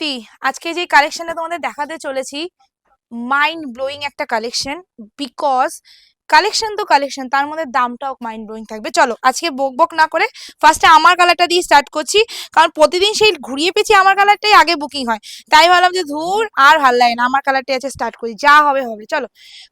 সত্যি আজকে যে কালেকশনটা তোমাদের দেখাতে চলেছি মাইন্ড ব্লোয়িং একটা কালেকশন বিকজ কালেকশন তো কালেকশন তার মধ্যে দামটাও মাইন্ড ব্লোয়িং থাকবে। চলো, আজকে বক বক না করে ফার্স্টে আমার কালারটা দিয়ে স্টার্ট করছি, কারণ প্রতিদিন সেই ঘুরিয়ে পেঁচিয়ে আমার কালারটাই আগে বুকিং হয়। তাই ভাবলাম যে ধুর, আর ভালো লাগে না, আমার কালারটাই আছে স্টার্ট করি, যা হবে হবে। চলো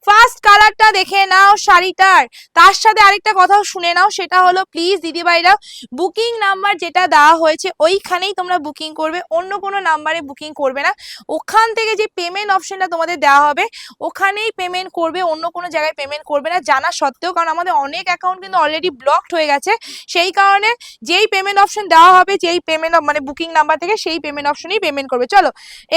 ফার্স্ট কালারটা দেখে নাও শাড়িটার। তার সাথে আরেকটা কথাও শুনে নাও, সেটা হলো প্লিজ দিদিভাইরা বুকিং নাম্বার যেটা দেওয়া হয়েছে, ওইখানেই তোমরা বুকিং করবে, অন্য কোনো নাম্বারে বুকিং করবে না। ওখান থেকে যে পেমেন্ট অপশনটা তোমাদের দেওয়া হবে, ওখানেই পেমেন্ট করবে, অন্য কোনো জায়গায় পেমেন্ট করবে না জানা সত্ত্বেও, কারণ আমাদের অনেক অ্যাকাউন্ট কিন্তু অলরেডি ব্লকড হয়ে গেছে। সেই কারণে যেই পেমেন্ট অপশন দেওয়া হবে, যেই পেমেন্ট মানে বুকিং নাম্বার থেকে সেই পেমেন্ট অপশনেই পেমেন্ট করবে। চলো,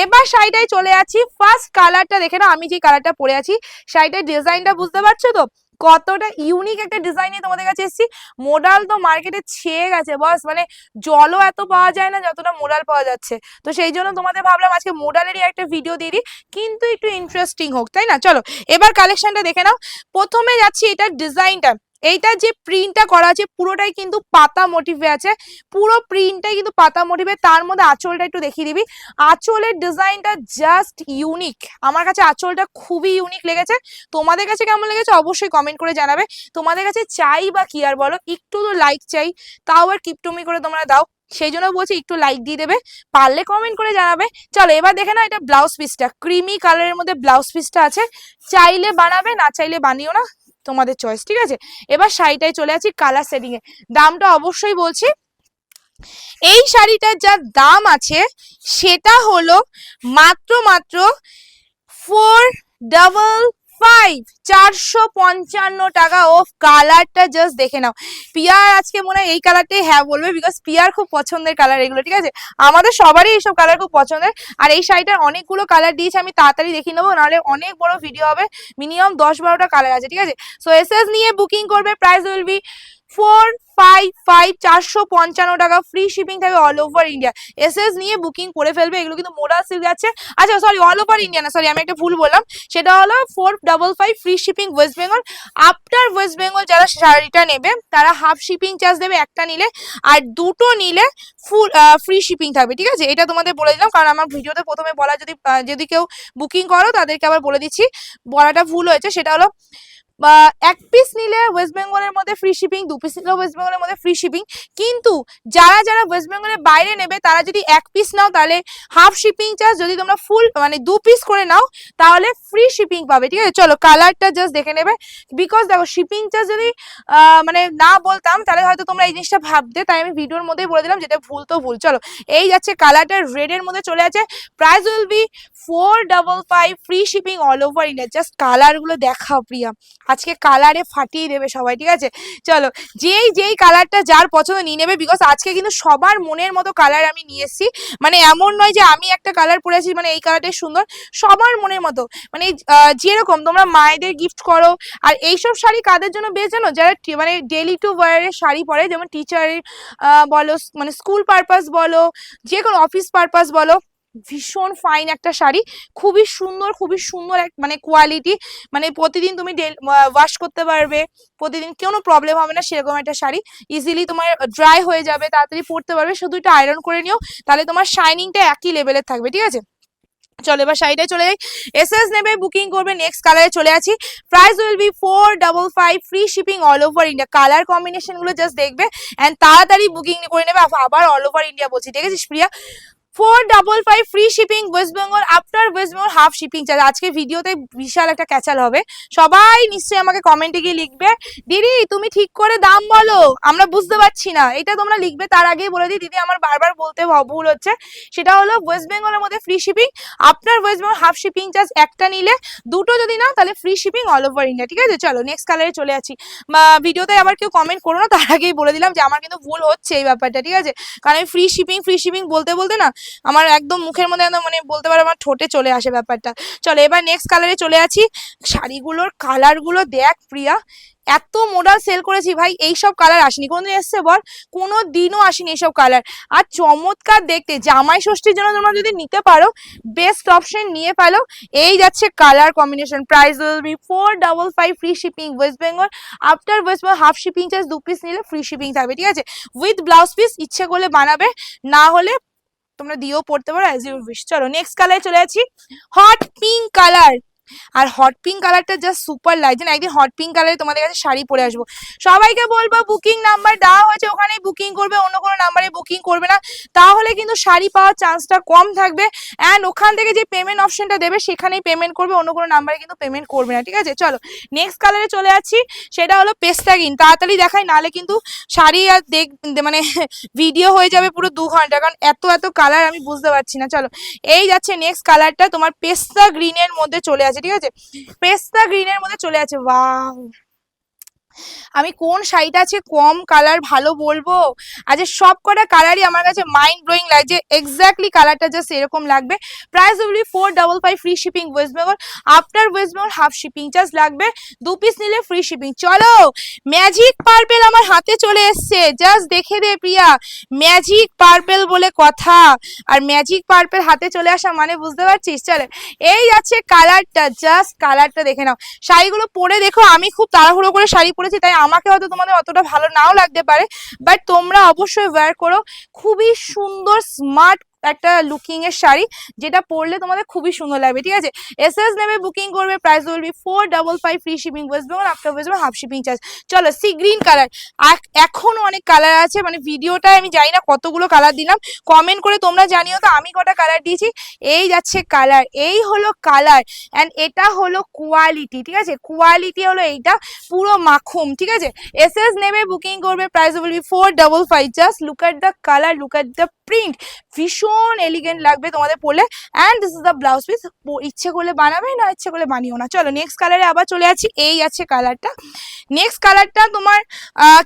এবার শাড়িটায় চলে আছি ফার্স্ট কালারটা দেখে না আমি যে কালারটা পরে আছি। শাড়িটার ডিজাইনটা বুঝতে পারছ তো? কতটা ইউনিক একটা ডিজাইন নিয়ে তোমাদের কাছে এসেছি। মোডাল তো মার্কেটে ছেয়ে গেছে বস মানে জলও এত পাওয়া যায় না, যতটা মোডাল পাওয়া যাচ্ছে। তো সেই জন্য তোমাদের ভাবলাম আজকে মোডালেরই একটা ভিডিও দিয়ে দিই, কিন্তু একটু ইন্টারেস্টিং হোক, তাই না? চলো, এবার কালেকশনটা দেখে নাও। প্রথমে যাচ্ছি এটার ডিজাইনটা এইটার যে প্রিন্টটা করা আছে, পুরোটাই কিন্তু পাতা মোটিভে আছে। পুরো প্রিন্টটাই কিন্তু পাতা মোটিভে তার মধ্যে আঁচলটা একটু দেখিয়ে দিবি। আঁচলের ডিজাইনটা জাস্ট ইউনিক আমার কাছে আঁচলটা খুবই ইউনিক লেগেছে। তোমাদের কাছে কেমন লেগেছে অবশ্যই কমেন্ট করে জানাবে। তোমাদের কাছে চাই বা কি আর বলো? একটু তো লাইক চাই। তাও আর কিপটমি করে তোমরা দাও। সেই জন্য বলছি একটু লাইক দিয়ে দেবে। পারলে কমেন্ট করে জানাবে। চলো, এবার দেখে না এটা ব্লাউজ পিসটা ক্রিমি কালারের মধ্যে ব্লাউজ পিসটা আছে। চাইলে বানাবে, না চাইলে বানিও না। তোমাদের চয়েস ঠিক আছে? এবার শাড়িটায় চলে আছি কালার এ। দামটা অবশ্যই বলছি, এই শাড়িটার যা দাম আছে, সেটা হলো মাত্র মাত্র ফোর ডাবল ফাইভ চারশো পঞ্চান্ন টাকা অফ কালারটা জাস্ট দেখে নাও। পিয়ার আজকে মনে হয় এই কালারটাই হ্যাঁ বলবে বিকজ পিয়ার খুব পছন্দের কালার এগুলো, ঠিক আছে? আমাদের সবারই এইসব কালার খুব পছন্দের। আর এই শাড়িটার অনেকগুলো কালার দিয়েছে, আমি তাড়াতাড়ি দেখিয়ে নেব, নাহলে অনেক বড় ভিডিও হবে। মিনিমাম দশ বারোটা কালার আছে, ঠিক আছে? সো এস নিয়ে বুকিং করবে price will be four five five চারশো পঞ্চান্ন টাকা ফ্রি শিপিং থাকবে অল ওভার ইন্ডিয়া এসএস নিয়ে বুকিং করে ফেলবে এগুলো কিন্তু মোডাল সিল্ক আছে আচ্ছা সরি অল ওভার ইন্ডিয়া না সরি আমি একটা ভুল বললাম সেটা হলো four double five free shipping West Bengal after West Bengal যারা শাড়িটা নেবে তারা হাফ শিপিং চার্জ দেবে একটা নিলে আর দুটো নিলে ফুল ফ্রি শিপিং থাকবে ঠিক আছে এটা তোমাদের বলে দিলাম কারণ আমার ভিডিওতে প্রথমে বলা যদি যদি কেউ বুকিং করো তাদেরকে আবার বলে দিচ্ছি বলাটা ভুল হয়েছে সেটা হলো বা এক পিস নিলে ওয়েস্ট বেঙ্গলের মধ্যে ফ্রি শিপিং দু পিস নিলে ওয়েস্ট বেঙ্গলের মধ্যে ফ্রি শিপিং কিন্তু যারা যারা ওয়েস্ট বেঙ্গলের বাইরে নেবে, তারা যদি এক পিস নাও, তাহলে হাফ শিপিং চার্জ যদি তোমরা ফুল মানে দু পিস করে নাও, তাহলে ফ্রি শিপিং পাবে, ঠিক আছে? চলো কালারটা জাস্ট দেখে নেবে। বিকজ দেখো শিপিং চার্জ যদি মানে না বলতাম, তাহলে হয়তো তোমরা এই জিনিসটা ভাবতে, তাই আমি ভিডিওর মধ্যেই বলে দিলাম, যেটা ভুল তো ভুল। চলো, এই যাচ্ছে কালারটা রেডের মধ্যে চলে আছে price will be four double five free shipping all over India just কালারগুলো দেখাও, প্রিয়া। আজকে কালারে ফাটিয়ে দেবে সবাই, ঠিক আছে? চলো, যেই যেই কালারটা যার পছন্দ নিয়ে নেবে বিকজ আজকে কিন্তু সবার মনের মতো কালার আমি নিয়ে এসেছি। মানে এমন নয় যে আমি একটা কালার পরে আছি মানে এই কালারটাই সুন্দর, সবার মনের মতো। মানে যেরকম তোমরা মায়েদের গিফট করো, আর এইসব শাড়ি কাদের জন্য বেশ জানো? যারা মানে ডেলি টু ওয়ারের শাড়ি পরে, যেমন টিচারের বলো মানে স্কুল পারপাস বলো যে কোনো অফিস পারপাস বলো ভীষণ ফাইন একটা শাড়ি। খুবই সুন্দর খুবই সুন্দর এক মানে কোয়ালিটি মানে প্রতিদিন তুমি ওয়াশ করতে পারবে। প্রতিদিন কোনো প্রবলেম হবে না, সেরকম একটা শাড়ি। ইজিলি তোমার ড্রাই হয়ে যাবে, তাড়াতাড়ি পরতে পারবে। শুধু একটু আয়রন করে নিও, তাহলে তোমার শাইনিংটা একই লেভেলের থাকবে, ঠিক আছে? চলো, এবার শাড়িটায় চলে যাই। এসএস নেবে বুকিং করবে নেক্সট কালারে চলে আছি। Price will be four double five free shipping all over India colour কম্বিনেশনগুলো just দেখবে অ্যান্ড তাড়াতাড়ি বুকিং করে নেবে। আবার অল ওভার ইন্ডিয়া বলছি, ঠিক আছে Priya four double five free shipping West Bengal after West Bengal half shipping charge আজকে ভিডিওতে বিশাল একটা ক্যাচাল হবে। সবাই নিশ্চয়ই আমাকে কমেন্টে গিয়ে লিখবে, দিদি, তুমি ঠিক করে দাম বলো। আমরা বুঝতে পারছি না। এটা তোমরা লিখবে, তার আগেই বলে দিই, দিদি, আমার বারবার বলতে ভুল হচ্ছে। সেটা হলো ওয়েস্ট বেঙ্গলের মধ্যে ফ্রি শিপিং আপনার West Bengal half shipping charge একটা নিলে, দুটো যদি না তাহলে free shipping all over India ঠিক আছে? চলো নেক্সট কালারে চলে বা ভিডিওতে আবার কেউ কমেন্ট করো না, তার আগেই বলে দিলাম যে, আমার কিন্তু ভুল হচ্ছে এই ব্যাপারটা, ঠিক আছে? কারণ আমি ফ্রি শিপিং ফ্রি শিপিং বলতে বলতে না আমার একদম মুখের মধ্যে একদম মানে বলতে পারো আমার ঠোঁটে চলে আসে ব্যাপারটা। চলো, এবার নেক্সট কালারে চলে আছি। শাড়িগুলোর কালারগুলো দেখ প্রিয়া। এত মোডাল সেল করেছি ভাই, এইসব কালার আসেনি। কোনোদিন এসছে বল? কোনো দিনও আসেনি এইসব কালার আর চমৎকার দেখতে, জামাই ষষ্ঠীর জন্য তোমরা যদি নিতে পারো বেস্ট অপশন নিয়ে ফেলো। এই যাচ্ছে colour combination price will be four double five free shipping West Bengal after West Bengal half shipping charge দু পিস নিলে ফ্রি শিপিং থাকবে, ঠিক আছে? উইথ ব্লাউজ পিস ইচ্ছে করলে বানাবে। না হলে তোমরা দিয়েও পড়তে পারো অ্যাজ ইউর উইশ চলো নেক্সট কালারে চলে আসি হট পিঙ্ক কালার আর হট পিঙ্ক কালারটা জাস্ট সুপার লাগছে না একদিন হট পিঙ্ক কালারে তোমাদের কাছে শাড়ি পরে আসব। সবাইকে বলব বুকিং নাম্বার দেওয়া হয়েছে ওখানেই বুকিং করবে, অন্য কোনো নাম্বারে বুকিং করবে না। তাহলে কিন্তু শাড়ি পাওয়ার চান্সটা কম থাকবে। অ্যান্ড ওখান থেকে যে পেমেন্ট অপশনটা দেবে, সেখানেই পেমেন্ট করবে, অন্য কোনো নাম্বারে কিন্তু পেমেন্ট করবে না, ঠিক আছে? চলো নেক্সট কালারে চলে যাচ্ছি, সেটা হলো পেস্তা গ্রিন তাড়াতাড়ি দেখাই নালে কিন্তু শাড়ি আর দেখ মানে ভিডিও হয়ে যাবে পুরো দু ঘণ্টা, কারণ এত এত কালার আমি বুঝতে পারছি না। চলো, এই যাচ্ছে নেক্সট কালারটা তোমার পেস্তা গ্রিনের মধ্যে চলে আছে ঠিক আছে? পেস্তা গ্রিনের মধ্যে চলে আছে ওয়াও আমি কোন শাড়িটা আছে, কম কালার ভালো বলব? আজ সব কটা কালারই আমার কাছে মাইন্ড ব্লোয়িং লাগছে এক্স্যাক্টলি কালারটা জাস্ট এরকম লাগবে। Price will four double five free shipping West Bengal after West Bengal half shipping charge লাগবে। দু পিস নিলে ফ্রি শিপিং চলো ম্যাজিক পার্পেল আমার হাতে চলে এসছে। জাস্ট দেখে দে প্রিয়া। ম্যাজিক পার্পেল বলে কথা। আর ম্যাজিক পার্পেল হাতে চলে আসা মানে বুঝতে পারছিস? চলে। এই যাচ্ছে কালারটা জাস্ট কালারটা দেখে নাও। শাড়িগুলো পরে দেখো, আমি খুব তাড়াহুড়ো করে শাড়ি পরেছি, তাই আমাকে হয়তো তোমাদের অতটা ভালো নাও লাগতে পারে বাট তোমরা অবশ্যই ওয়্যার করো। খুবই সুন্দর স্মার্ট একটা লুকিং এর শাড়ি, যেটা পরলে তোমাদের খুবই সুন্দর লাগবে, ঠিক আছে? এস এস নেবে বুকিং করবে price will be four double five free shipping West Bengal after West Bengal half shipping charge চলো সি গ্রিন কালার এখনও অনেক কালার আছে মানে ভিডিওটায় আমি জানি না কতগুলো কালার দিলাম। কমেন্ট করে তোমরা জানিও তো, আমি কটা কালার দিয়েছি। এই যাচ্ছে কালার এই হলো কালার অ্যান্ড এটা হলো কোয়ালিটি ঠিক আছে? কোয়ালিটি হলো এইটা, পুরো মাখুম, ঠিক আছে? এস এস নেবে বুকিং করবে price will be four double five just look at the colour look at the print ভীষণ এলিগেন্ট লাগবে তোমাদের পরলে। And this is the blouse piece ইচ্ছে করলে বানাবে, না ইচ্ছে করলে বানিও না। চলো নেক্সট কালারে আবার চলে আছি এই আছে কালারটা নেক্সট কালারটা তোমার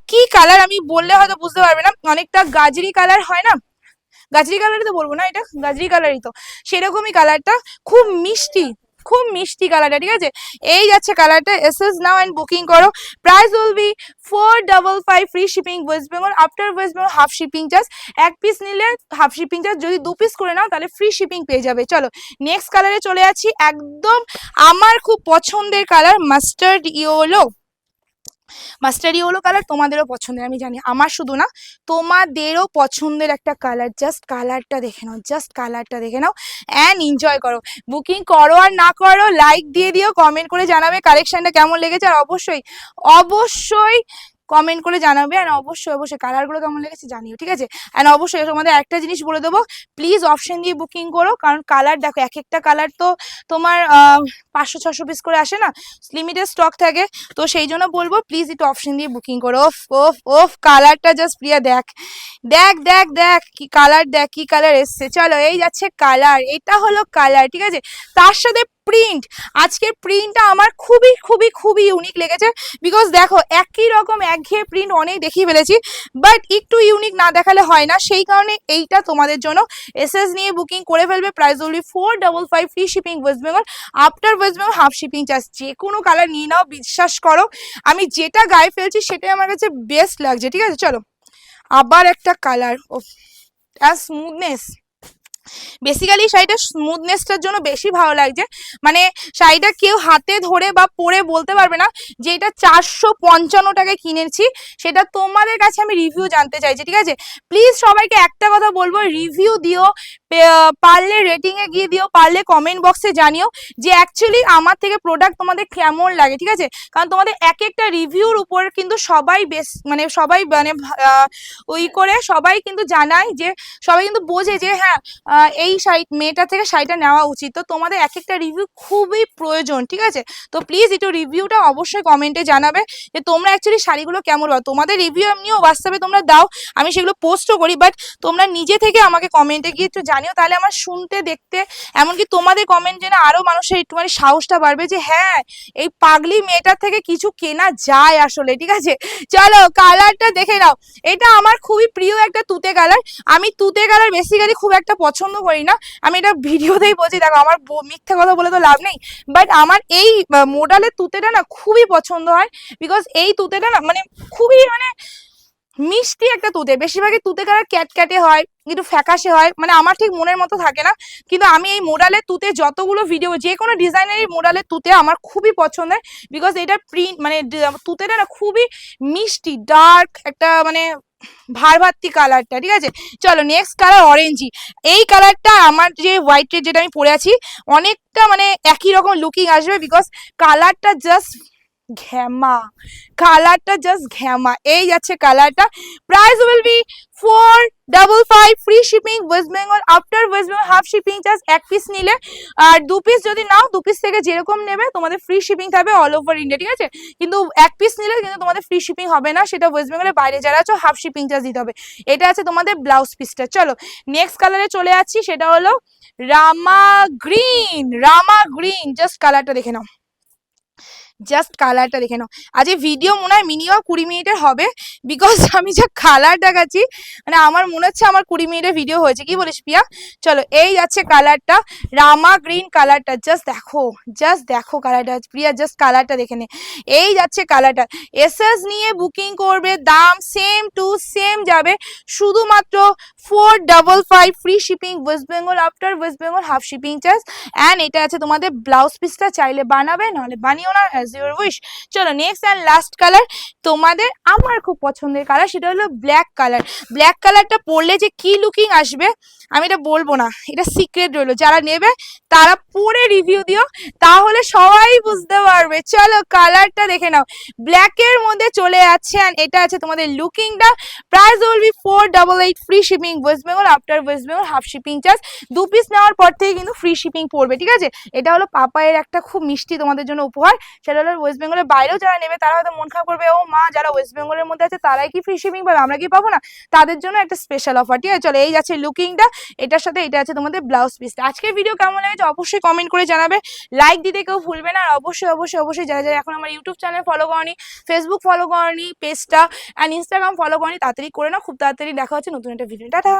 কি কালার আমি বললে হয়তো বুঝতে পারবে না। অনেকটা গাজরি কালার হয় না? গাজরি কালারই তো বলব না এটা? গাজরি কালারই তো। সেরকমই কালারটা খুব মিষ্টি। খুব মিষ্টি কালারটা, ঠিক আছে? এই যাচ্ছে কালারটা। এস এস নাও অ্যান্ড বুকিং করো। Price will be four double five free shipping West Bengal after West Bengal half shipping charge এক পিস নিলে হাফ শিপিং চার্জ যদি দু পিস করে নাও, তাহলে ফ্রি শিপিং পেয়ে যাবে। চলো নেক্সট কালারে চলে যাচ্ছি। একদম আমার খুব পছন্দের colour mustard yellow mustard yellow colour তোমাদেরও পছন্দের, আমি জানি। আমার শুধু না, তোমাদেরও পছন্দের একটা কালার জাস্ট কালারটা দেখে নাও জাস্ট কালারটা দেখে নাও অ্যান্ড এনজয় করো। বুকিং করো আর না করো লাইক দিয়ে দিও কমেন্ট করে জানাবে কালেকশানটা কেমন লেগেছে। আর অবশ্যই অবশ্যই কমেন্ট করে জানাবে আর অবশ্যই অবশ্যই কালারগুলো কেমন লেগেছে জানিও, ঠিক আছে? অ্যান্ড অবশ্যই তোমাদের একটা জিনিস বলে দেবো প্লিজ অপশন দিয়ে বুকিং করো, কারণ কালার দেখো এক একটা কালার তো তোমার পাঁচশো, ছশো পিস করে আসে না? লিমিটেড স্টক থাকে, তো সেই জন্য বলব প্লিজ একটু অপশন দিয়ে বুকিং করো। ওফ ওফ ওফ কালারটা জাস্ট প্রিয়া, দেখ দেখ দেখ দেখ, কি কালার দেখ, কি কালার এসছে, চলো, এই যাচ্ছে কালার এটা হলো কালার ঠিক আছে? তার সাথে প্রিন্ট আজকের প্রিন্টটা আমার খুবই খুবই খুবই ইউনিক লেগেছে। বিকজ দেখো, একই রকম একঘেয়ে প্রিন্ট অনেক দেখিয়ে ফেলেছি বাট একটু ইউনিক না দেখালে হয় না। সেই কারণে এইটা তোমাদের জন্য এসএস নিয়ে বুকিং করে ফেলবে। Price only four double five free shipping West Bengal after West Bengal half shipping charge যে কোনো কালার নিয়ে নাও, বিশ্বাস করো। আমি যেটা গায়ে ফেলছি, সেটাই আমার কাছে বেস্ট লাগছে, ঠিক আছে? চলো, আবার একটা কালার ও স্মুথনেস বেসিক্যালি শাড়িটা স্মুথনেসটার জন্য বেশি ভালো লাগছে। মানে শাড়িটা কেউ হাতে ধরে বা পরে বলতে পারবে না যে এটা চারশো পঞ্চান্ন টাকায় কিনেছি। সেটা তোমাদের কাছে আমি রিভিউ জানতে চাইছি, ঠিক আছে? প্লিজ সবাইকে একটা কথা বলব রিভিউ দিও পারলে রেটিংয়ে গিয়ে দিও, পারলে কমেন্ট বক্সে জানিও যে অ্যাকচুয়ালি আমার থেকে প্রোডাক্ট তোমাদের কেমন লাগে, ঠিক আছে? কারণ তোমাদের এক একটা রিভিউর উপর কিন্তু সবাই বেশ মানে সবাই মানে ওই করে সবাই কিন্তু জানায় যে, সবাই কিন্তু বোঝে যে হ্যাঁ এই শাড়ি মেয়েটা থেকে শাড়িটা নেওয়া উচিত। তো তোমাদের এক একটা রিভিউ খুবই প্রয়োজন, ঠিক আছে? তো প্লিজ একটু রিভিউটা অবশ্যই কমেন্টে জানাবে যে তোমরা অ্যাকচুয়ালি শাড়িগুলো কেমন পাও তোমাদের রিভিউ এমনিও হোয়াটসঅ্যাপে তোমরা দাও, আমি সেগুলো পোস্টও করি বাট তোমরা নিজে থেকে আমাকে কমেন্টে গিয়ে একটু জানিও, তাহলে আমার শুনতে, দেখতে, এমনকি তোমাদের কমেন্ট জেনে আরও মানুষের একটুখানি সাহসটা বাড়বে যে হ্যাঁ এই পাগলি মেয়েটার থেকে কিছু কেনা যায় আসলে, ঠিক আছে? চলো কালারটা দেখে নাও। এটা আমার খুবই প্রিয় একটা তুতে কালার আমি তুতে কালার বেসিক্যালি খুব একটা পছন্দ করি না। আমি এটা ভিডিওতেই বলছি, দেখো, আমার মিথ্যে কথা বলে তো লাভ নেই। বাট আমার এই মোডালের তুতেটা না খুবই পছন্দ হয়। বিকজ এই তুতেটা না মানে খুবই মানে মিষ্টি একটা তুতে। বেশিরভাগই তুতে কালার ক্যাটক্যাটে হয়, একটু ফ্যাকাশে হয় মানে আমার ঠিক মনের মতো থাকে না। কিন্তু আমি এই মোডালের তুতে যতগুলো ভিডিও যে কোনো ডিজাইনারই মোডালের তুতে আমার খুবই পছন্দের। বিকজ এটা প্রিন্ট মানে তুতেটা না খুবই মিষ্টি ডার্ক একটা মানে ভারভাত্তি কালারটা, ঠিক আছে? চলো নেক্সট কালার অরেঞ্জি এই কালারটা আমার যে হোয়াইটের যেটা আমি পরে আছি, অনেকটা মানে একই রকম লুকিং আসবে বিকজ কালারটা জাস্ট ঘ্যামা কালারটা জাস্ট ঘ্যামা এই যাচ্ছে কালারটা। Price will be four double five free shipping West Bengal after West Bengal half shipping charge এক পিস নিলে। আর দু পিস যদি নাও, দু পিস থেকে যেরকম নেবে, তোমাদের ফ্রি শিপিং থাকবে অল ওভার ইন্ডিয়া ঠিক আছে? কিন্তু এক পিস নিলে কিন্তু তোমাদের ফ্রি শিপিং হবে না, সেটা ওয়েস্ট বেঙ্গলের বাইরে যারা আছো হাফ শিপিং চার্জ দিতে হবে। এটা আছে তোমাদের ব্লাউজ পিসটা চলো নেক্সট কালারে চলে যাচ্ছি সেটা হলো Rama green Rama green just কালারটা দেখে নাও। জাস্ট কালারটা দেখে নাও। আজ এই ভিডিও মনে হয় মিনিমাম কুড়ি মিনিটের হবে। বিকজ আমি যা কালার দেখাচ্ছি মানে আমার মনে হচ্ছে আমার কুড়ি মিনিটের ভিডিও হয়েছে। কি বলিস পিয়া চলো, এই যাচ্ছে কালারটা রামা গ্রিন কালারটা জাস্ট দেখো জাস্ট দেখো কালারটা প্রিয়া জাস্ট কালারটা দেখে নে। এই যাচ্ছে কালারটা এসএস নিয়ে বুকিং করবে, দাম সেম টু সেম যাবে। শুধুমাত্র four double five free shipping West Bengal after West Bengal half shipping charge and এটা আছে তোমাদের ব্লাউজ পিসটা চাইলে বানাবে, নাহলে বানিও না। অ্যাজ ইউর উইশ চলো নেক্সট অ্যান্ড লাস্ট কালার তোমাদের আমার খুব পছন্দের কালার সেটা হলো ব্ল্যাক কালার ব্ল্যাক কালারটা পরলে যে কি লুকিং আসবে আমি এটা বলব না। এটা সিক্রেট রইল। যারা নেবে তারা পরে রিভিউ দিও, তাহলে সবাই বুঝতে পারবে। চলো কালারটা দেখে নাও। ব্ল্যাকের মধ্যে চলে যাচ্ছে অ্যান্ড এটা আছে তোমাদের লুকিংটা price will be four double eight free shipping West Bengal after West Bengal half shipping charge দু পিস নেওয়ার পর থেকে কিন্তু ফ্রি শিপিং পড়বে, ঠিক আছে? এটা হলো পাপায়ের একটা খুব মিষ্টি তোমাদের জন্য উপহার। সেটা হলো ওয়েস্ট বেঙ্গলের বাইরেও যারা নেবে, তারা হয়তো মন খারাপ করবে, ও মা, যারা ওয়েস্ট বেঙ্গলের মধ্যে আছে, তারাই কি ফ্রি শিপিং পাবে? আমরা কি পাবো না? তাদের জন্য একটা স্পেশাল অফার ঠিক আছে? চলো, এই যাচ্ছে লুকিংটা এটার সাথে এটা আছে তোমাদের ব্লাউজ পিসটা আজকের ভিডিও কেমন লেগেছে অবশ্যই কমেন্ট করে জানাবে। লাইক দিতে কেউ ভুলবে না, আর অবশ্যই অবশ্যই অবশ্যই যারা যারা এখন আমার ইউটিউব চ্যানেল ফলো করনি ফেসবুক ফলো করনি পেজটা অ্যান্ড ইনস্টাগ্রাম ফলো করনি, তাড়াতাড়ি করে নাও। খুব তাড়াতাড়ি দেখা হচ্ছে নতুন একটা ভিডিও টাটা!